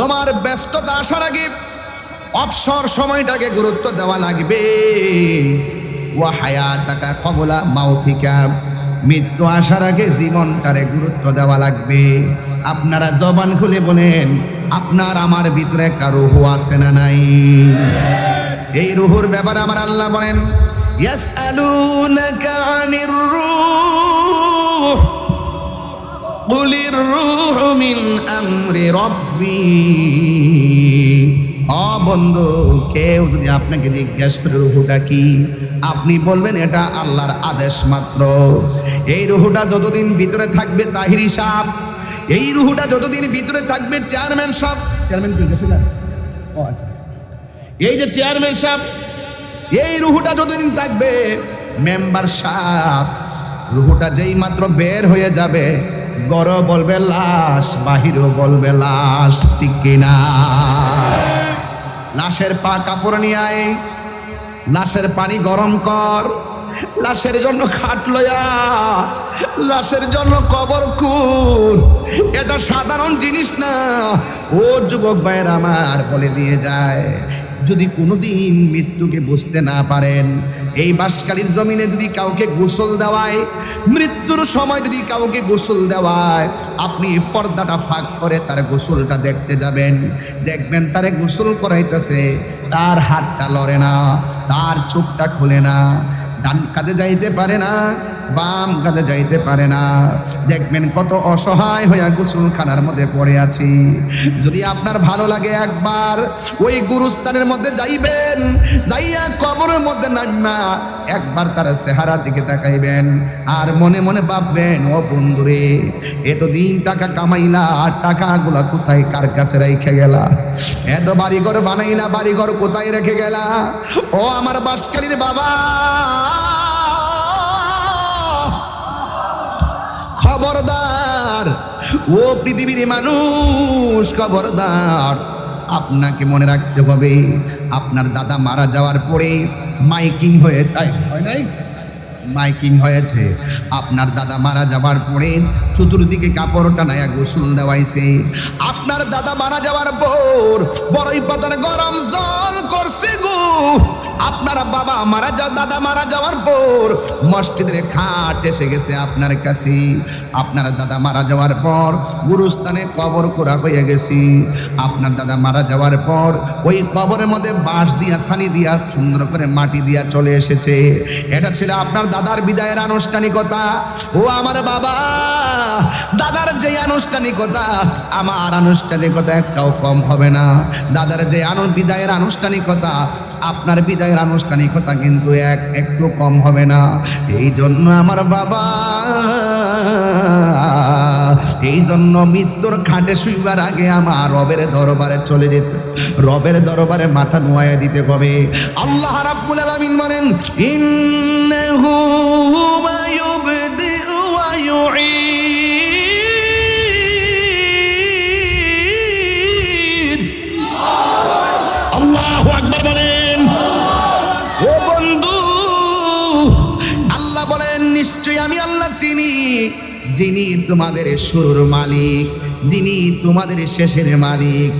তোমার ব্যস্ততা আসার আগে অবসর সময়টাকে গুরুত্ব দেওয়া লাগবে। ও হায়াতাকা কবলা মাউথিকা মৃত্যু আসার আগে জীবনটারে গুরুত্ব দেওয়া লাগবে। আপনারা জবান খুলে বলেন, আপনার আমার ভিতরে একটা রুহু আছে না নাই? এই রুহুর ব্যাপারে আমার আল্লাহ বলেন, ইয়াসআলুনাকা আনির রূহ। قل الروح من أمر ربي অ বন্ধু কেউ যদি আপনাকে জিজ্ঞেস করে রুহুটা কি আপনি বলবেন এটা আল্লাহর আদেশ মাত্র এই রুহুটা যতদিন ভিতরে থাকবে তাহিরি সাপ এই রুহুটা যতদিন ভিতরে থাকবে চেয়ারম্যান সাহেব চেয়ারম্যান কি গেছিলেন ও আচ্ছা এই যে চেয়ারম্যান সাহেব এই রুহুটা যতদিন থাকবে মেম্বার সাহেব রুহুটা যেই মাত্র বের হয়ে যাবে গড় বলবে লাশ, বাহিরও বলবে লাশ, ঠিক কিনা? লাশের পা কাপড় নিয়ে আয়, লাশের পানি গরম কর, লাশের জন্য খাট লয়া, লাশের জন্য কবর কুর এটা সাধারণ জিনিস না, ও যুবক ভাইয়ের আমার বলে দিয়ে যায় যদি কোনোদিন মৃত্যুকে বুঝতে না পারেন, এই বাসকালীর জমিনে যদি কাউকে গোসল দেওয়ায়, মৃত্যুর সময় যদি কাউকে গোসল দেওয়ায়, আপনি পর্দাটা ফাঁক করে তার গোসলটা দেখতে যাবেন। দেখবেন তারে গোসল করাইতেছে, তার হাতটা লড়ে না, তার চোখটা খুলে না, ডান কাঁধে যাইতে পারে না বাম কাঁধে যাইতে পারে না। দেখবেন কত অসহায় হইয়া গোসলখানার মধ্যে পড়ে আছি। যদি আপনার ভালো লাগে একবার ওই গুরুস্থানের মধ্যে যাইবেন, যাইয়া কবরের মধ্যে নামা, একবার তার চেহারার দিকে তাকাইবেন আর মনে মনে ভাববেন, ও বন্ধুরে এতদিন টাকা কামাইলা, আর টাকাগুলা কোথায়, কার কাছে রেখে গেলা? এত বাড়িঘর বানাইলা, বাড়িঘর কোথায় রেখে গেলা? ও আমার বাসকালীর বাবা খবরদার। ও পৃথিবীর মানুষ খবরদার। আপনাকে মনে রাখতে হবে, আপনার দাদা মারা যাওয়ার পরে মাইকিং হয়ে যায়। হয় নাই? মাইকিং হয়েছে। আপনার দাদা মারা যাওয়ার পরে চতুর্দিকে কাপড় টানায়া গোসল দেওয়াইছে। আপনার দাদা মারা যাওয়ার পর বড়ই পাতার গরম জল করছে আপনার বাবা মারা যা দাদা মারা যাওয়ার পর মসজিদের খাট এসে গেছে আপনার কাছে। আপনার দাদা মারা যাওয়ার পর গুরুস্থানে কবর করা হয়ে গেছি। আপনার দাদা মারা যাওয়ার পর ওই কবরের মধ্যে বাঁশ দিয়া, সানি দিয়া, সুন্দর করে মাটি দিয়া চলে এসেছে। এটা ছিল আপনার দাদার বিদায়ের আনুষ্ঠানিকতা। ও আমার বাবা, দাদার যে আনুষ্ঠানিকতা, আমার আনুষ্ঠানিকতা একটাও কম হবে না। দাদার যে বিদায়ের আনুষ্ঠানিকতা, আপনার বিদায়ের আনুষ্ঠানিকতা কিন্তু এক, একটু কম হবে না। এই জন্য আমার বাবা, এই জন্য মৃত্যুর খাটে শুইবার আগে আমার রবের দরবারে চলে যেতে, রবের দরবারে মাথা নোয়া দিতে হবে। আল্লাহ রাব্বুল আলামিন বলেন, ইন্নাহু মা ইউবদিউ ওয়া ইউঈদ। নিশ্চয়ই আমি আল্লাহ তিনি। যিনি তোমাদের শুরুর মালিক, যিনি তোমাদের শেষের মালিক।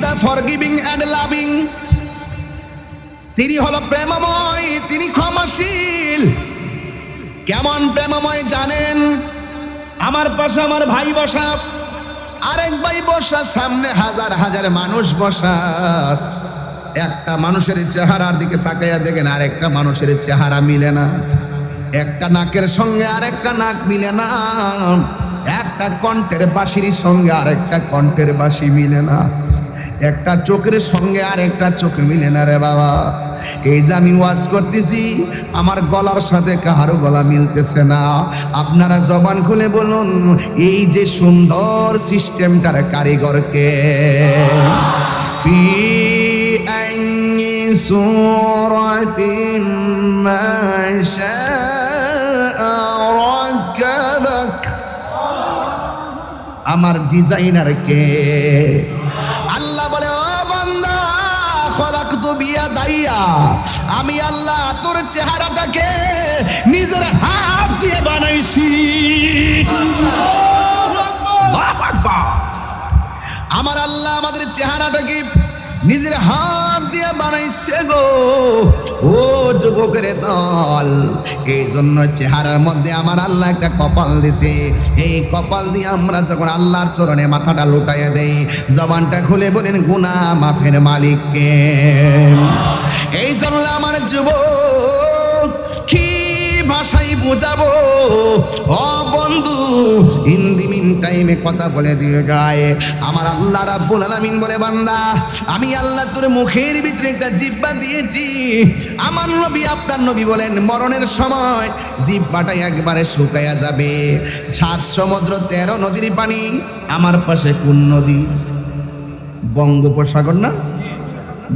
দ্য ফরগিভিং অ্যান্ড লাভিং তিনি হলো প্রেমময়, তিনি ক্ষমাশীল। কেমন প্রেমময় জানেন? আমার পাশে আমার ভাই বসা, আরেক ভাই বসা, সামনে হাজার হাজার মানুষ বসা। একটা মানুষের চেহারার দিকে তাকাইয়া দেখেন, আরেকটা মানুষের চেহারা মিলে না। একটা নাকের সঙ্গে আরেকটা নাক মিলে না। একটা কণ্ঠের বাঁশির সঙ্গে আরেকটা কণ্ঠের বাঁশি মিলে না। একটা চোখের সঙ্গে আর একটা চোখ মিলে না রে বাবা। এই যে আমি ওয়াজ করতেছি, আমার গলার সাথে কাহারও গলা মিলতেছে না। আপনারা জবান খুলে বলুন, এই যে সুন্দর সিস্টেমটার কারিগরকে ফি আমার ডিজাইনার কে? বিয়া দাইয়া আমি আল্লাহ তোর চেহারাটাকে নিজের হাত দিয়ে বানাইছি। আমার আল্লাহ আমাদের চেহারাটাকে নিজের হাত দিয়ে বানাইছে গো। ও যুবকের দল এই জন্য চেহারার মধ্যে আমার আল্লাহ একটা কপাল দিছে। এই কপাল দিয়ে আমরা যখন আল্লাহর চরণে মাথাটা লুটাইয়া দেই, জবানটা খুলে বলেন গুনা মাফের মালিককে। এই জন্য আমার যুবক ভাষাই বোঝাবো। ও বন্ধু ইন দি মিন টাইমে কথা বলে দিয়ে যায়। আমার আল্লাহ রাব্বুল আলামিন বলে, বান্দা, আমি আল্লাহ তোর মুখের ভিতরে একটা জিব্বা দিয়েছি। আমার নবী, আপনার নবী বলেন, মরণের সময় জিব্বাটাই একবারে শুকায়া যাবে। সাত সমুদ্র, তেরো নদীর পানি, আমার পাশে কোন নদী? বঙ্গোপসাগর না?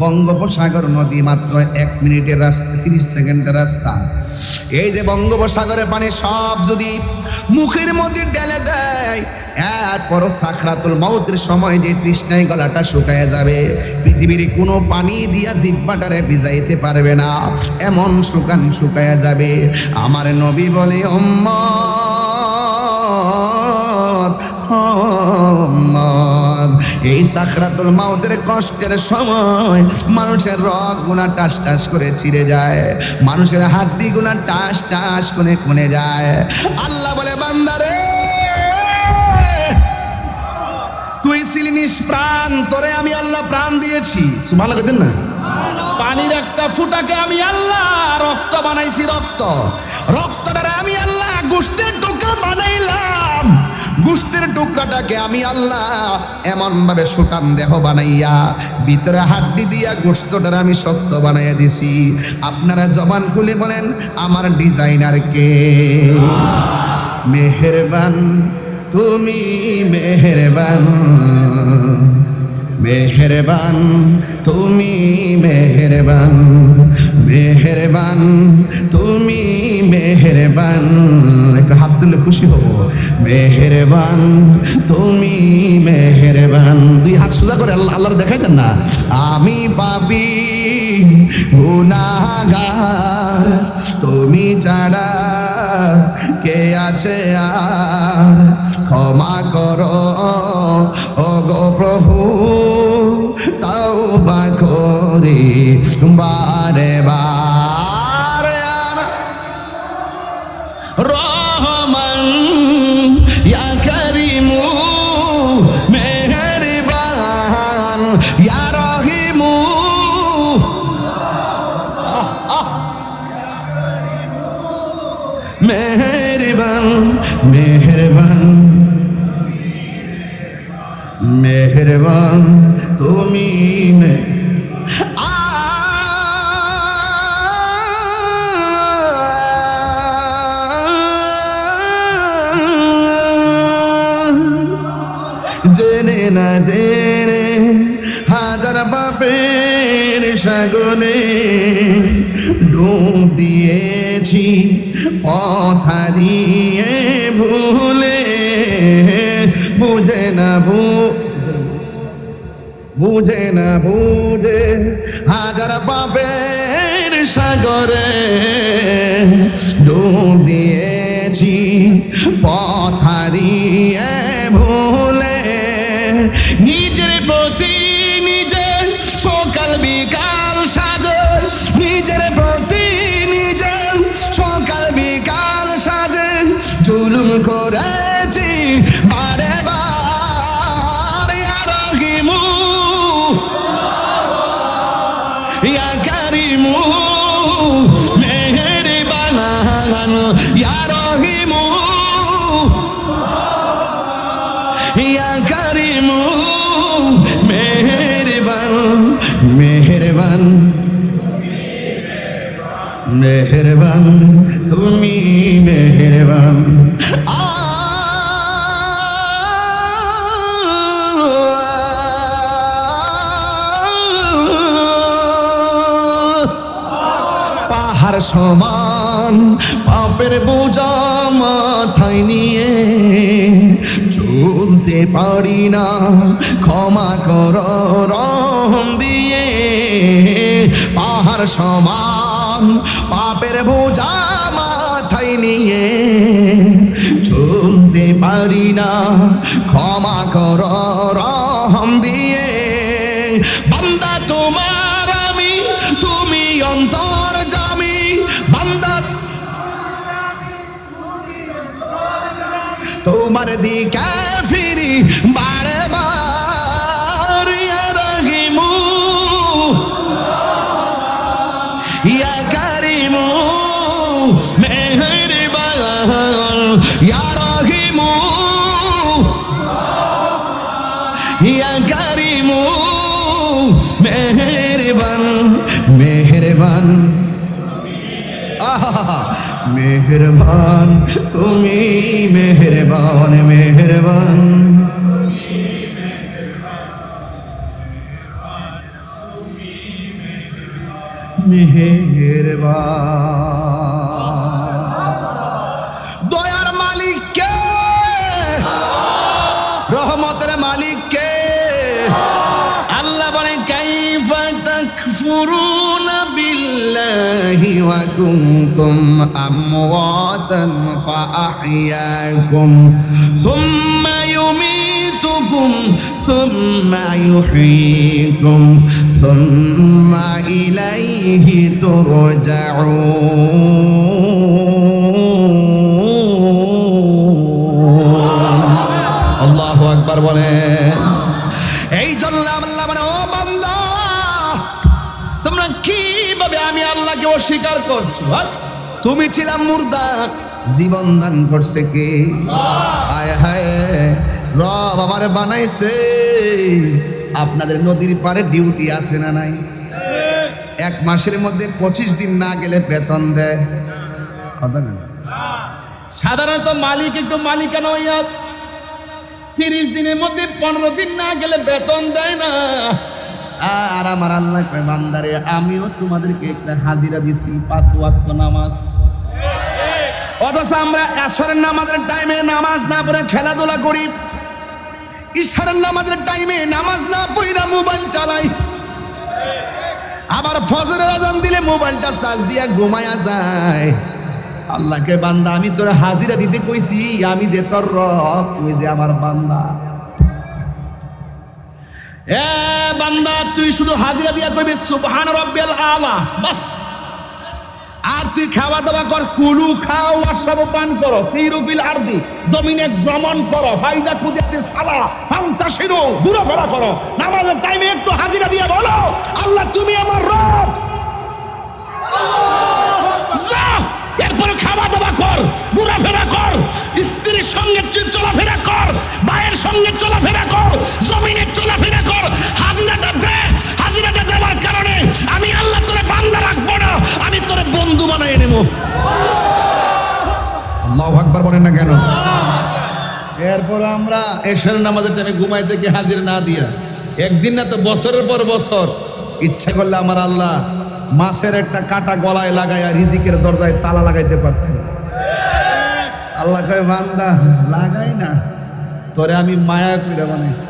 বঙ্গোপসাগর নদী মাত্র এক মিনিটের রাস্তা, তিরিশ সেকেন্ডের রাস্তা। এই যে বঙ্গোপসাগরের পানি সব যদি মুখের মধ্যে ঢেলে দেয় এরপরও সাখরাতুল মৌতের সময় যে তৃষ্ণায় গলাটা শুকায় যাবে, পৃথিবীর কোনো পানি দিয়া জিব্বাটারে ভিজাইতে পারবে না, এমন শুকান শুকায় যাবে। আমার নবী বলে মোহাম্মদ এই সাকরাতুল মাউতের কষ্টের সময় মানুষের রগ গুনা টাস টাস করে ছিঁড়ে যায়। মানুষের হাড্ডি গুনা টাস টাস করে খুনে যায়। আল্লাহ বলে, বান্দারে! তুই ছিলি প্রাণ, তোরে আমি আল্লাহ প্রাণ দিয়েছি। সুমান লাগতেন না? পানির একটা ফুটাকে আমি আল্লাহ রক্ত বানাইছি, রক্ত। রক্তটারে আমি আল্লাহ গোষ্ঠের টুকরা বানাইলাম। গোষ্ঠের টুকরাটাকে আমি আল্লাহ এমন ভাবে শুকান দেহ বানাইয়া, ভিতরে হাড্ডি দিয়া গোস্তটার আমি শক্ত বানাইয়া দিছি। আপনারা জবান খুলে বলেন, আমার ডিজাইনার কে? মেহেরবান, তুমি মেহেরবান। মেহেরবান, তুমি মেহেরবান। মেহেরবান, তুমি মেহেরবান। একটু হাত তুলে খুশি হব। মেহেরবান, তুমি মেহেরবান। দুই হাত সোজা করে আল্লাহ আল্লাহর দেখাই দেন না। আমি পাপি গুনাগার তুমি ছাড়া কে আছে আর? ক্ষমা করো। ও গো প্রভু তাও বা করি বারে বারে রহমান, ইয়া করিমু, মেহেরবান, ইয়া রহিমু। মেহেরবান মেহেরবান। মেহেরবান, তুমি মে- আ জেনে না জেনে হাজার বাপের সাগরে ডুব দিয়েছি পথারিয়ে ভুলে বুঝে না ভু বুঝে না বুঝে হাজার পাপের সাগরে ডুব দিয়েছি পথারিয়ে ইয়া কারিমু মেহেরবান ইয়া রহিমু ইয়া কারিমু মেহেরবান মেহেরবান মেহেরবান তুমি মেহেরবান সমান সমান পাপের বোঝা মাথায় নিয়ে চলতে পারি না। ক্ষমা কর, রহম দিয়ে পাহাড় সমান পাপের বোঝা মাথায় নিয়ে চলতে পারি না। ক্ষমা কর, রহম দিয়ে, বান্দা তোমার আমি, তুমি অন্তর তোমার দিকে ফিরি বারে বার ইয়া কারিমু মেহরবান ইয়া রহিমু মেহরবান মেহরবান মেহরবান তুমি মেহরবান মেহরবান। দয়ার মালিক কে? রহমতের মালিক কে? আল্লাহ বলেন কাইফা তাকফুরুনা। বিল্লাহি ওয়া কুনতুম আমওয়াতান ফাআহইয়াকুম থুম্মা ইউমীতুকুম থুম্মা ইউহয়ীকুম থুম্মা ইলাইহি তুরজাউন আল্লাহ আকবার আমি আল্লাহকে অস্বীকার করছ। হ্যাঁ? তুমি ছিলাম মুর্দা জীবন দান করছে কে? আয় হায় রব আমারে বানাইছে। আপনাদের নদীর পারে ডিউটি আছে না নাই? এক মাসের মধ্যে পঁচিশ দিন না গেলে বেতন দেয়। কথা সাধারণত মালিক একটু মালিকানা হইয়া তিরিশ দিনের মধ্যে পনেরো দিন না গেলে বেতন দেয় না। আর আমার আল্লাহ কয় আমিও তোমাদেরকে একটা হাজিরা দিছি পাঁচ ওয়াক্ত নামাজ। অথচ আমরা আসরের নামাজের টাইমে নামাজ না পড়ে খেলাধুলা করি। ঈশ্বরের নামাজের টাইমে নামাজ না পড়া মোবাইল চালাই। আবার ফজরের আজান দিলে মোবাইলটা চার্জ দিয়া ঘুমায়া যায়। আল্লাহকে বান্দা, আমি তোর হাজিরা দিতে কইছি, আমি যে তোর রব, তুই যে আমার বান্দা। এ বান্দা, তুই শুধু হাজিরা দিয়া কইবি, সুবহান রাব্বিয়াল আলা, বাস। আর তুই খাওয়া দাওয়া কর, কুলু খাও ওয়াশরাব পান করো সিরুফিল আরদি, জমিনে গমন করো, ফাইদা কুদিয়াতে সালা ফান্তাশিরু ঘোরাফেরা করো। নামাজের টাইমে একটু হাজিরা দিয়ে বলো, আল্লাহ তুমি আমার রব। যা! এরপরে খাওয়া দাওয়া কর ঘোরাফেরা কর স্ত্রীর সঙ্গে চলাফেরা কর ভাইয়ের সঙ্গে চলাফেরা কর জমিনে চলাফেরা কর হাজিরাটা দে হাজিরাটা দেওয়ার কারণে আমি আল্লাহ তোরে বান্দা রাখব না আমি তোরে বন্ধু বানাই নেব। আল্লাহ আকবার বলেন না কেন? এরপর আমরা এশার নামাজের টাইমে ঘুমাইতে কি হাজির না দিয়া একদিন না তো বছরের পর বছর ইচ্ছা করলে আমার আল্লাহ মাছের একটা কাটা গলায় লাগাইয়া রিজিকের দরজায় তালা লাগাইতে পারতেন। আল্লাহ কয়, বান্দা, লাগাই না। তোরে আমি মায়া করে বানাইছি।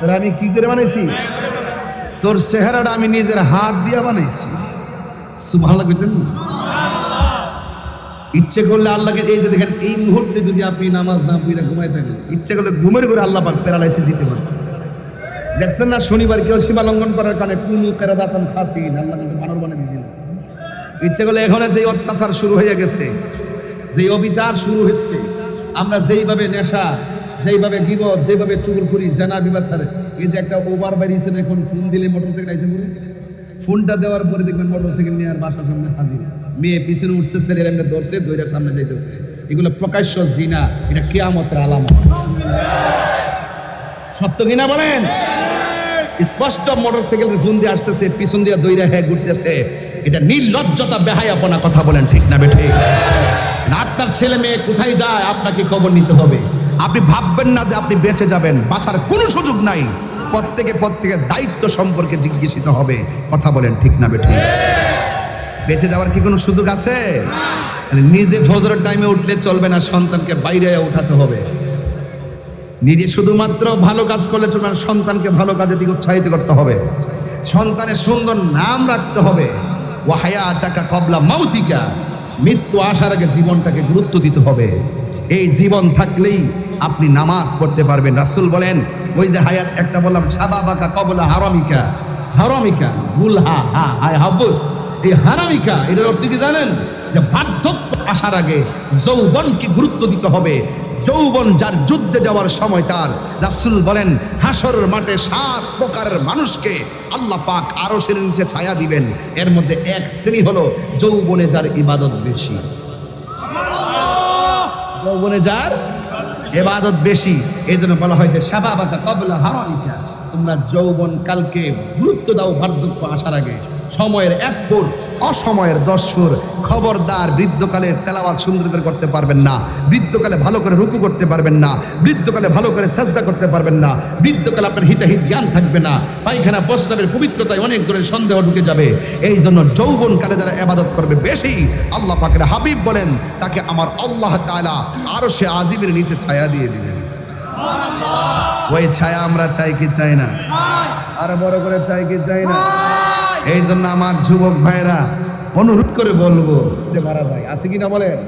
তোরে আমি কি করে বানাইছি? তোর চেহারাটা আমি নিজের হাত দিয়ে বানাইছি। সুবহানাল্লাহ কইতেন না? ইচ্ছে করলে আল্লাহকে এই যে দেখেন, এই মুহূর্তে যদি আপনি নামাজ না পড়ে ঘুমাই থাকেন, ইচ্ছে করলে ঘুমের করে আল্লাহ পাক প্যারালাইসিস দিতে পারেন দেখছেন না, শনিবার কেউ সীমা লঙ্ঘন করার কারণে কুনু কেরাদাতন খাসিন, আল্লাহ কিন্তু বানর বানিয়ে দিয়েছিল। ইচ্ছে করলে এখন যে অত্যাচার শুরু হয়ে গেছে যে অবিচার শুরু হচ্ছে, আমরা যেইভাবে নেশা, যেইভাবে গিবত যেভাবে করি জেনা বিবাচারে এই যে একটা ওভার বেরিয়েছে না, এখন ফোন দিলে মোটরসাইকেল আইসে পড়ে ফোনটা দেওয়ার পরে দেখবেন মোটরসাইকেল নিয়ে আর বাসার সামনে হাজির। মেয়ে পিছনে উঠছে, ছেলের এমনি ধরছে দইটা সামনে যাইতেছে। এগুলো প্রকাশ্য জিনা, এটা কেয়ামতের আলামত। সত্য কিনা বলেন? স্পষ্ট মোটরসাইকেলের ফোন দিয়ে আসতেছে, পিছন দিয়ে দইরা হ্যাঁ ঘুরতেছে। এটা নির্লজ্জতা, বেহায়াপনা কথা বলেন, ঠিক না বেঠে? না, আপনার ছেলে মেয়ে কোথায় যায়, আপনাকে খবর নিতে হবে। আপনি ভাববেন না যে আপনি বেঁচে যাবেন, বাঁচার কোনো সুযোগ নাই। প্রত্যেকে প্রত্যেকের দায়িত্ব সম্পর্কে জিজ্ঞাসিত হবে, কথা বলেন, ঠিক না বেঠে? বেঁচে যাওয়ার কি কোনো সুযোগ আছে? নিজে ফজরের টাইমে উঠলে চলবে না, সন্তানকে বাইরে উঠাতে হবে। নিজে শুধুমাত্র ভালো কাজ করলে চলবে না সন্তানকে ভালো কাজের দিকে উৎসাহিত করতে হবে। সন্তানের সুন্দর নাম রাখতে হবে। ও হায়া টাকা কবলা মাউতিকা। মৃত্যু আসার আগে জীবনটাকে গুরুত্ব দিতে হবে। এই জীবন থাকলেই আপনি নামাজ পড়তে পারবেন। রাসুল বলেন, ওই যে হায়াত একটা বললাম সাবা বাকা কবলা হারামিকা। হারামিকা গুলহা হা হায়, হাবুস। এই হারামিকা এটার অর্থ কি জানেন? যে বার্ধক্য আসার আগে যৌবনকে গুরুত্ব দিতে হবে। যৌবন যার যুদ্ধে যাওয়ার সময় তার। রাসূল বলেন হাসরের মাঠে সাত প্রকারের মানুষকে আল্লাহ পাক আরও শ্রেণির নিচে ছায়া দিবেন। এর মধ্যে এক শ্রেণি হলো যৌবনে যার ইবাদত বেশি। যৌবনে যার এবাদত বেশি। এই জন্য বলা হয় যে সাবাবাতা কবলা হারামিকা তোমরা যৌবন কালকে গুরুত্ব দাও, বার্ধক্য আসার আগে। সময়ের এক ফুর অসময়ের দশ ফুর খবরদার বৃদ্ধকালে তেলাওয়াত সুন্দর করে করতে পারবেন না। বৃদ্ধকালে ভালো করে রুকু করতে পারবেন না। বৃদ্ধকালে ভালো করে সাজদা করতে পারবেন না। বৃদ্ধকালে আপনার হিতাহিত জ্ঞান থাকবে না। পায়খানা প্রস্রাবের পবিত্রতায় অনেক ধরনের সন্দেহ ঢুকে যাবে। এই জন্য যৌবনকালে যারা এবাদত করবে বেশি, আল্লাহ পাকের হাবিব বলেন, তাকে আমার আল্লাহ তাআলা আরও সে আজিমের নিচে ছায়া দিয়ে দিবেন। ওই ছায়া আমরা চাই কি চাই না? আর বড় করে চাই কি চাই না? এই জন্য আমার যুবক ভাইরা অনুরোধ করে বলব মারা যায়। আছে কিনা বলেন?